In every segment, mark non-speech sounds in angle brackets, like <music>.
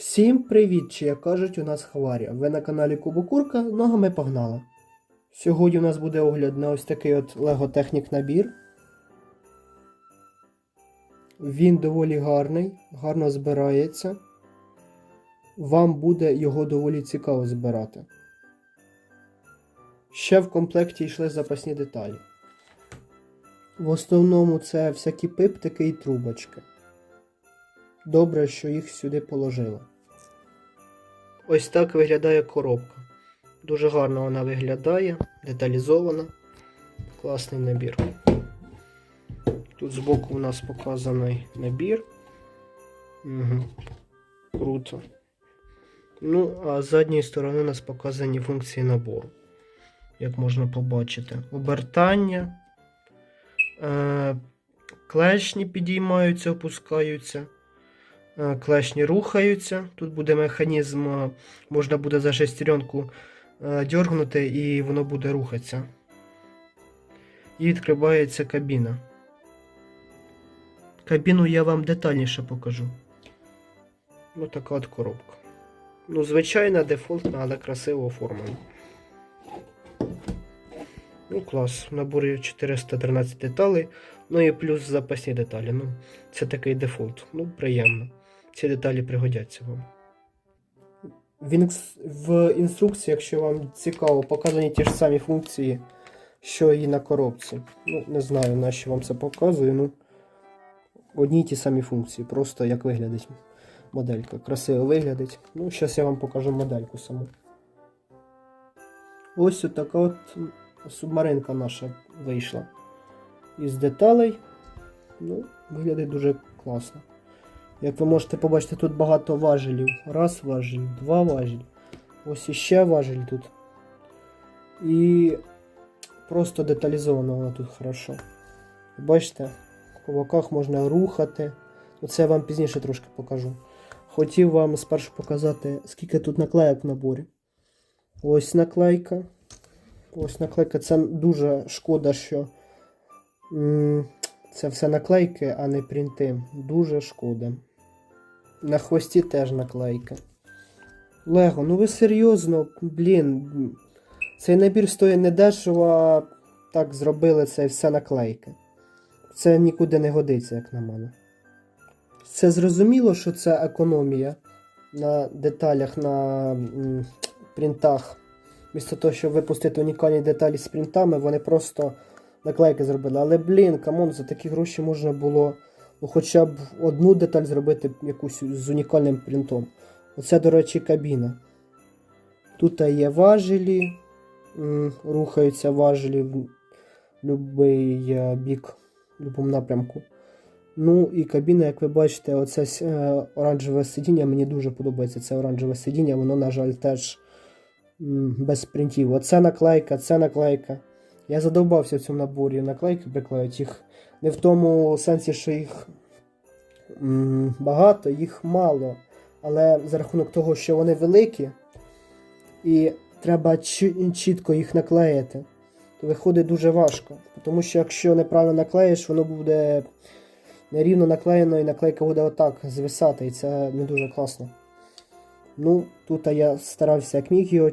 Всім привіт! Чи як кажуть, у нас Хаварія. Ви на каналі Кубокурка, ногами погнала. Сьогодні у нас буде огляд на ось такий от Lego Технік набір. Він доволі гарний, гарно збирається. Вам буде його доволі цікаво збирати. Ще в комплекті йшли запасні деталі. В основному це всякі пиптики і трубочки. Добре, що їх сюди положили. Ось так виглядає коробка. Дуже гарно вона виглядає, деталізована. Класний набір. Тут збоку у нас показаний набір. Угу. Круто. Ну, а з задньої сторони у нас показані функції набору. Як можна побачити. Обертання. Е- клешні підіймаються, опускаються. Е, Клешні рухаються. Тут буде механізм, е, можна буде за шестеренку е, дьоргнути і воно буде рухатися. І відкривається кабіна. Кабіну я вам детальніше покажу. Ну, така от коробка. Ну, звичайна, дефолтна, але красиво оформлена. Ну, клас. В наборі 413 деталей. Ну і плюс запасні деталі. Ну, це такий дефолт. Ну, приємно. Ці деталі пригодяться вам. В, інс... в інструкції, якщо вам цікаво, показані ті ж самі функції, що і на коробці. Ну, не знаю, на що вам це показую. Ну, одні й ті самі функції, просто як виглядить моделька. Красиво виглядить. Ну, зараз я вам покажу модельку саму. Ось така от субмаринка наша вийшла. Із деталей. Ну, виглядає дуже класно. Як ви можете побачити, тут багато важелів. Раз важель, два важель. Ось іще важель тут. І просто деталізовано воно тут хорошо. Бачите, по боках можна рухати. Оце я вам пізніше трошки покажу. Хотів вам спершу показати, скільки тут наклеїк в наборі. Ось наклейка. Ось наклейка. Це дуже шкода, що це все наклейки, а не принти. Дуже шкода. На хвості теж наклейка. Лего, ну ви серйозно, блін. Цей набір стоїть не дешево, а так зробили це і все наклейки. Це нікуди не годиться, як на мене. Це зрозуміло, що це економія на деталях, на принтах. Вмісто того, щоб випустити унікальні деталі з принтами, вони просто наклейки зробили. Але, блін, камон, за такі гроші можна було хоча б одну деталь зробити якусь з унікальним принтом. Оце, до речі, кабіна. Тут є важелі, рухаються важелі в будь-який е, бік, в будь-якому напрямку. Ну і кабіна, як ви бачите, оце е, оранжеве сидіння мені дуже подобається. Це оранжеве сидіння, воно, на жаль, теж без принтів. Оце наклейка, це наклейка. Я задовбався в цьому наборі наклейки приклеюють їх. Не в тому сенсі, що їх багато, їх мало. Але за рахунок того, що вони великі, і треба чітко їх наклеїти, то виходить дуже важко. Тому що якщо неправильно наклеїш, воно буде нерівно наклеєно і наклейка буде отак звисати, і це не дуже класно. Ну, тут я старався як міг його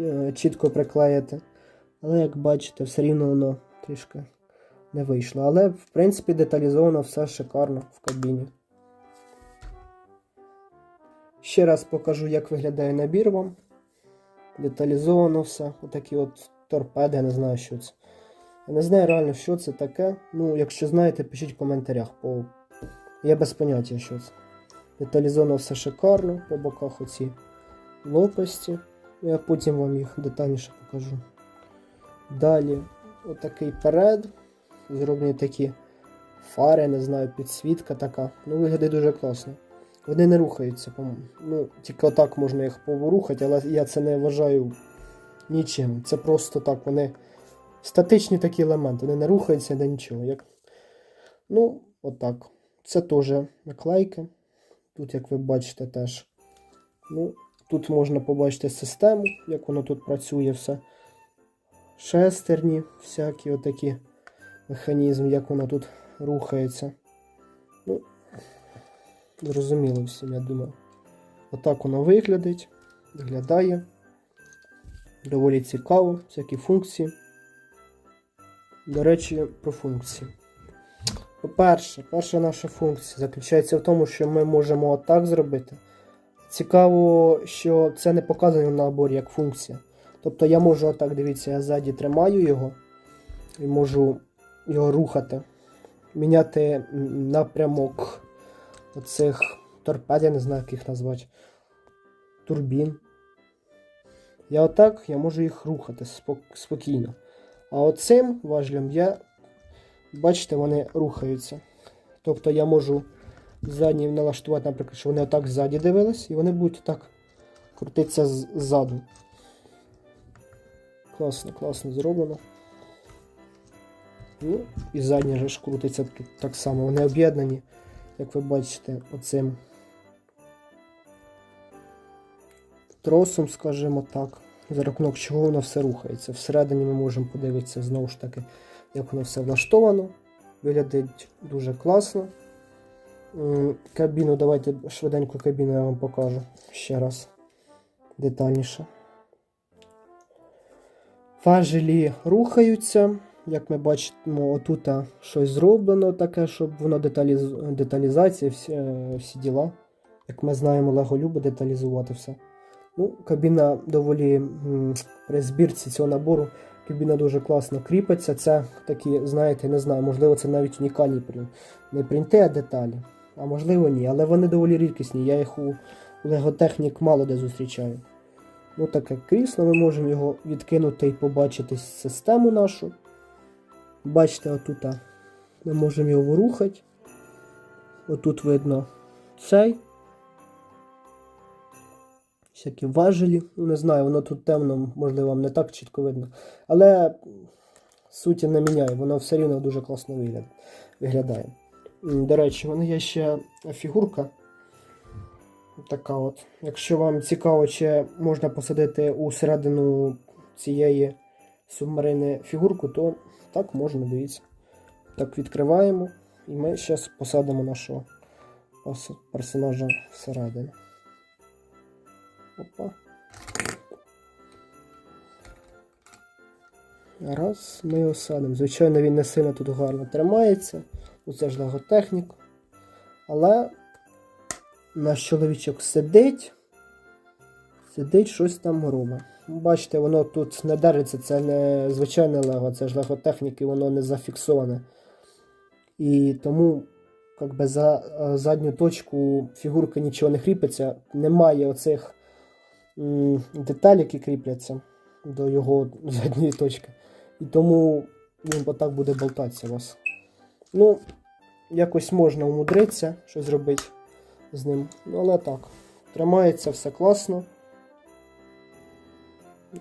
е, чітко приклеїти. Але як бачите, все рівно воно трішки не вийшло. Але, в принципі, деталізовано все шикарно в кабіні. Ще раз покажу, як виглядає набір вам. Деталізовано все. Отакі от торпеди, я не знаю, що це. Я не знаю реально, що це таке. Ну, якщо знаєте, пишіть в коментарях. Бо я без поняття, що це. Деталізовано все шикарно, по боках оці лопасті. Я потім вам їх детальніше покажу. Далі, отакий перед. Зроблені такі фари, не знаю, підсвітка така. Ну, виглядає дуже класно. Вони не рухаються, по-моєму. Ну, тільки отак можна їх поворухати, але я це не вважаю нічим. Це просто так, вони статичні такі елементи, вони не рухаються де нічого. Як... Ну, отак. Це теж наклейки. Тут, як ви бачите, теж. Ну, тут можна побачити систему, як воно тут працює все. Шестерні, всякі отакі механізми, як воно тут рухається. Ну, зрозуміло всім, я думаю. Отак воно виглядить, виглядає. Доволі цікаво, всякі функції. До речі, про функції. По-перше, перша наша функція заключається в тому, що ми можемо отак зробити. Цікаво, що це не показано в наборі як функція. Тобто я можу отак, дивіться, я ззаді тримаю його і можу його рухати, міняти напрямок оцих торпед, я не знаю, як їх назвати. Турбін. Я отак я можу їх рухати спок- спокійно. А оцим важлем я, бачите, вони рухаються. Тобто я можу задні налаштувати, наприклад, що вони отак ззаді дивились, і вони будуть так крутитися ззаду. Класно, класно зроблено. І задня же ж крутиться тут так само. Вони об'єднані, як ви бачите, оцим тросом, скажімо так, за рахунок чого воно все рухається. Всередині ми можемо подивитися знову ж таки, як воно все влаштовано. Виглядить дуже класно. Кабіну, давайте швиденько кабіну я вам покажу ще раз детальніше. Важелі рухаються. Як ми бачимо, отут щось зроблено таке, щоб воно деталіз... деталізація, всі, е, всі діла. Як ми знаємо, Лего любить деталізувати все. Ну, кабіна доволі при збірці цього набору. Кабіна дуже класно кріпиться. Це такі, знаєте, не знаю, можливо, це навіть унікальні прин- не принти, а деталі. А можливо, ні. Але вони доволі рідкісні. Я їх у Леготехнік мало де зустрічаю. Ну, таке крісло, ми можемо його відкинути і побачити систему нашу. Бачите, отут ми можемо його ворухати. Отут видно цей. Всякі важелі. Ну, не знаю, воно тут темно, можливо, вам не так чітко видно. Але суті не міняє, воно все рівно дуже класно виглядає. До речі, в мене є ще фігурка. Така от. Якщо вам цікаво, чи можна посадити у середину цієї субмарини фігурку, то так можна, дивіться. Так відкриваємо. І ми зараз посадимо нашого персонажа всередину. Опа. Раз, ми його садимо. Звичайно, він не сильно тут гарно тримається. Ну, це ж леготехнік. Але наш чоловічок сидить. Сидить, щось там робить. Бачите, воно тут не держиться, це не звичайне лего, це ж леготехніки, воно не зафіксоване. І тому як би, за е, задню точку фігурки нічого не кріпиться. Немає оцих деталей, які кріпляться до його <laughs> задньої точки. І тому він отак буде болтатися у вас. Ну, якось можна умудритися щось зробити з ним. Ну, але так. Тримається все класно.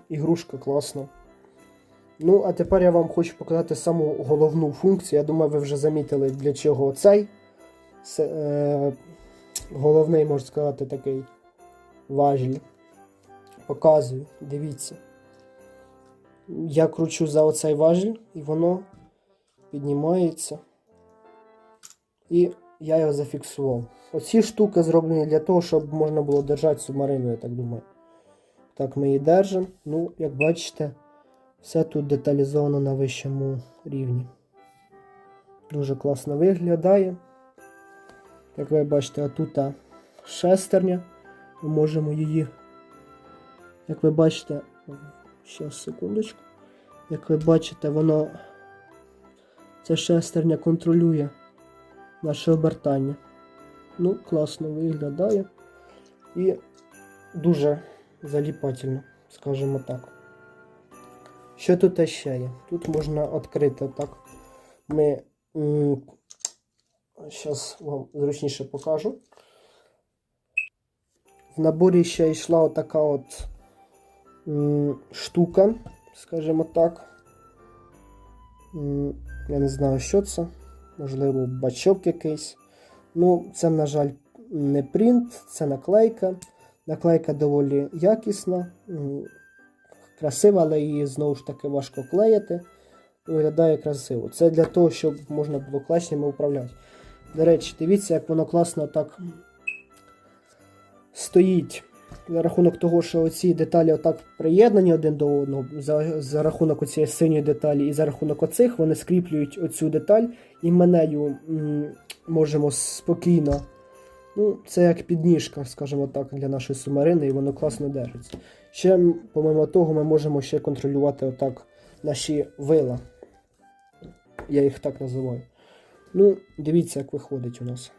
Ігрушка класна. Ну, а тепер я вам хочу показати саму головну функцію. Я думаю, ви вже замітили, для чого цей. Це, е, головний, можна сказати, такий важіль. Показую, дивіться. Я кручу за оцей важіль, і воно піднімається. І я його зафіксував. Оці штуки зроблені для того, щоб можна було держати субмарину, я так думаю. Так ми її держимо. Ну, як бачите, все тут деталізовано на вищому рівні. Дуже класно виглядає. Як ви бачите, отут шестерня. Ми можемо її, як ви бачите, ще секундочку. Як ви бачите, воно ця шестерня контролює наше обертання. Ну, класно виглядає. І дуже заліпательно, скажімо так. Що тут ще є? Тут можна відкрити так. Ми зараз вам зручніше покажу. В наборі ще йшла отака от штука, скажімо так. Я не знаю, що це. Можливо, бачок якийсь. Ну, це, на жаль, не принт, це наклейка. Наклейка доволі якісна, красива, але її знову ж таки важко клеїти. Виглядає красиво. Це для того, щоб можна було клешнями управляти. До речі, дивіться, як воно класно так стоїть за рахунок того, що оці деталі отак приєднані один до одного, за, за рахунок оцієї синьої деталі, і за рахунок оцих вони скріплюють оцю деталь, і ми нею можемо спокійно. Ну, це як підніжка, скажімо так, для нашої субмарини, і воно класно держиться. Ще, помимо того, ми можемо ще контролювати отак наші вила. Я їх так називаю. Ну, дивіться, як виходить у нас.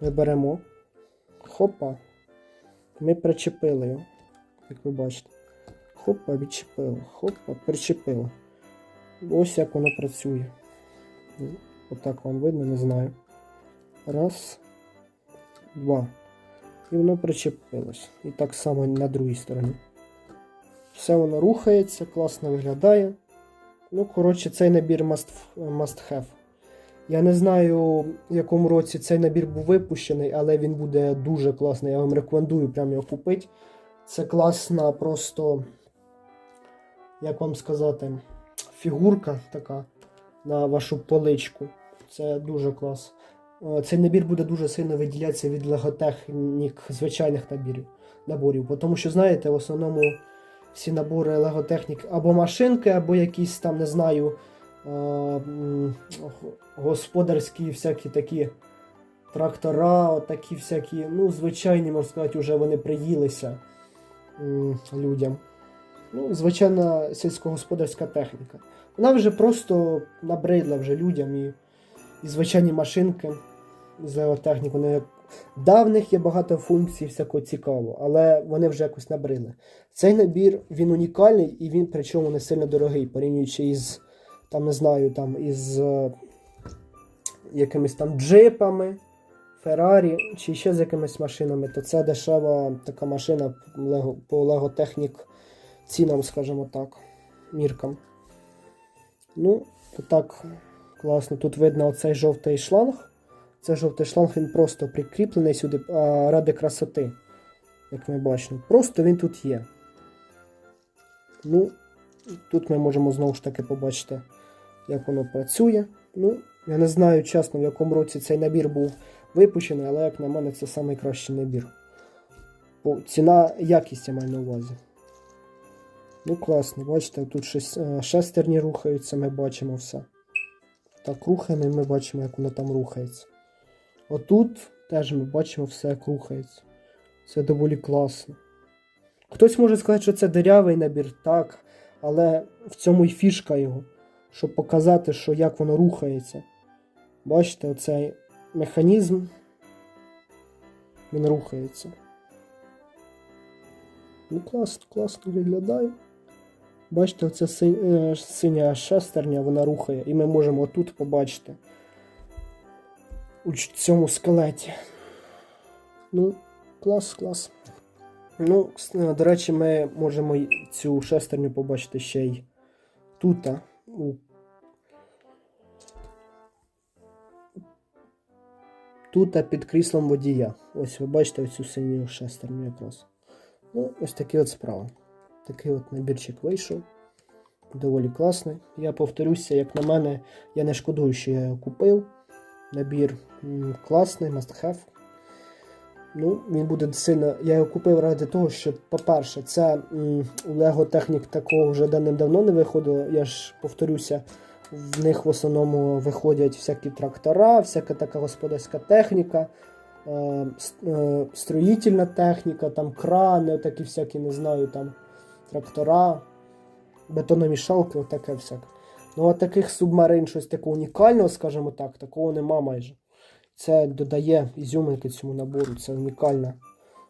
Ми беремо. Хопа. Ми причепили його, як ви бачите. Хопа, відчепили. Хопа, причепили. Ось як воно працює. Отак вам видно, не знаю. Раз, два. І воно причепилось. І так само на другій стороні. Все воно рухається, класно виглядає. Ну, коротше, цей набір must, must have. Я не знаю, в якому році цей набір був випущений, але він буде дуже класний. Я вам рекомендую прямо його купити. Це класна просто, як вам сказати, фігурка така на вашу поличку. Це дуже клас. Е, Цей набір буде дуже сильно виділятися від леготехнік звичайних набірів, наборів. Бо Тому що, знаєте, в основному всі набори леготехнік або машинки, або якісь там, не знаю, е, господарські всякі такі трактора, отакі всякі, ну, звичайні, можна сказати, вже вони приїлися людям. Ну, звичайна сільськогосподарська техніка. Вона вже просто набридла вже людям і, і звичайні машинки з леготехніки. Вони як... Них є багато функцій, всякого цікавого, але вони вже якось набрили. Цей набір він унікальний і він причому не сильно дорогий, порівнюючи із, там, не знаю, там, із е, якимись там джипами, Феррарі чи ще з якимись машинами, то це дешева така машина по леготехнік цінам, скажімо так, міркам. Ну, то так класно. Тут видно оцей жовтий шланг. Це жовтий шланг, він просто прикріплений сюди а, ради красоти, як ми бачимо. Просто він тут є. Ну, тут ми можемо знову ж таки побачити, як воно працює. Ну, я не знаю чесно, в якому році цей набір був випущений, але як на мене, це найкращий набір. Бо ціна, якість я маю на увазі. Ну, класно, бачите, тут е, шестерні рухаються, ми бачимо все. Так, рухаємо, і ми бачимо, як воно там рухається. Отут теж ми бачимо все, як рухається. Це доволі класно. Хтось може сказати, що це дирявий набір, так, але в цьому й фішка його, щоб показати, що як воно рухається. Бачите, оцей механізм. Він рухається. Ну, класно, класно виглядає. Бачите, оця е, синя шестерня, вона рухає, і ми можемо отут побачити у цьому скелеті. Ну, клас, клас. Ну, е, до речі, ми можемо цю шестерню побачити ще й тут. У... Тут під кріслом водія. Ось ви бачите оцю синю шестерню якраз. Ну, ось такі от справи. Такий от набірчик вийшов. Доволі класний. Я повторюся, як на мене, я не шкодую, що я його купив. Набір класний, must have. Ну, він буде сильно. Я його купив ради того, що, по-перше, це Lego Technic такого вже давним-давно не виходило. Я ж повторюся, в них в основному виходять всякі трактора, всяка така господарська техніка, е, е, строїтельна техніка, там крани, такі всякі, не знаю, там трактора, бетономішалки, отаке всяке. Ну, а таких субмарин, щось такого унікального, скажімо так, такого нема майже. Це додає ізюминки цьому набору, це унікальна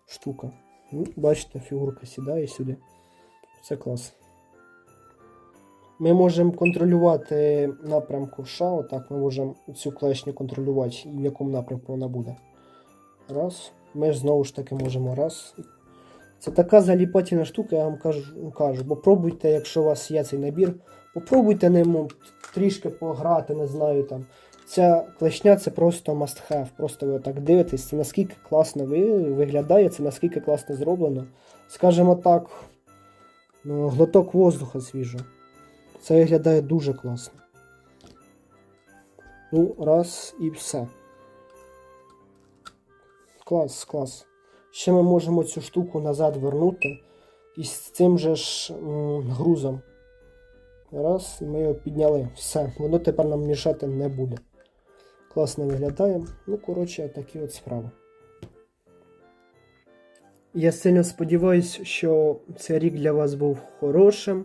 штука. Ну, бачите, фігурка сідає сюди. Це клас. Ми можемо контролювати напрямку США, отак ми можемо цю клешню контролювати, в якому напрямку вона буде. Раз. Ми ж знову ж таки можемо раз. Це така заліпательна штука, я вам кажу, кажу. Бо пробуйте, якщо у вас є цей набір, попробуйте ним трішки пограти, не знаю там. Ця клешня це просто must have. Просто ви так дивитесь, це наскільки класно ви, виглядає, це наскільки класно зроблено. Скажімо так, ну, глоток воздуха свіжого. Це виглядає дуже класно. Ну, раз і все. клас, клас. Ще ми можемо цю штуку назад вернути із цим же ж м, грузом. Раз, і ми його підняли. Все, воно тепер нам мішати не буде. Класно виглядає. Ну, коротше, такі от справи. Я сильно сподіваюся, що цей рік для вас був хорошим.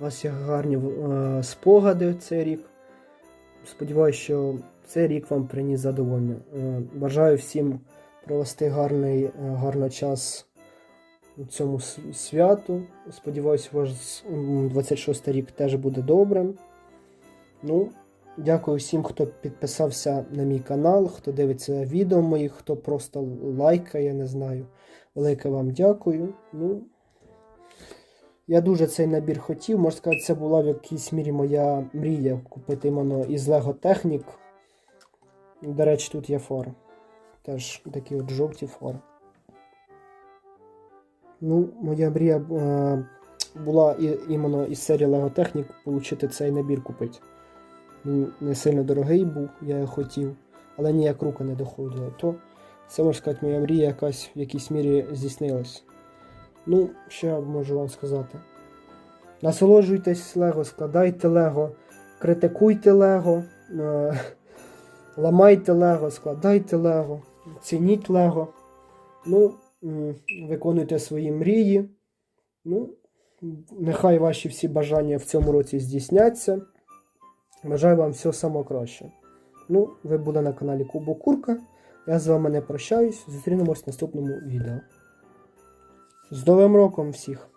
У вас є гарні е, спогади цей рік. Сподіваюся, що цей рік вам приніс задоволення. Е, бажаю всім провести гарний, е, гарний час цьому святу. Сподіваюся, ваш 26 рік теж буде добрим. Ну, дякую всім, хто підписався на мій канал, хто дивиться відео моїх, хто просто лайкає, не знаю. Велике вам дякую. Ну, я дуже цей набір хотів. Можна сказати, це була в якійсь мірі моя мрія купити іменно із Lego Technic. До речі, тут є фори. Теж такі от жовті фори. Ну, моя мрія е, була і, іменно із серії Lego Technic отримати цей набір купити. Він не сильно дорогий був, я його хотів, але ніяк рука не доходила. То це можна сказати, моя мрія якась в якійсь мірі здійснилась. Ну, я можу вам сказати? Насолоджуйтесь Лего, складайте Лего, критикуйте Лего, е, ламайте Лего, складайте Лего, цініть Лего. Ну, виконуйте свої мрії. Ну, нехай ваші всі бажання в цьому році здійсняться. Бажаю вам всього самого краще. Ну, ви були на каналі Кубо Курка. Я з вами не прощаюсь. Зустрінемось в наступному відео. З Новим роком всіх!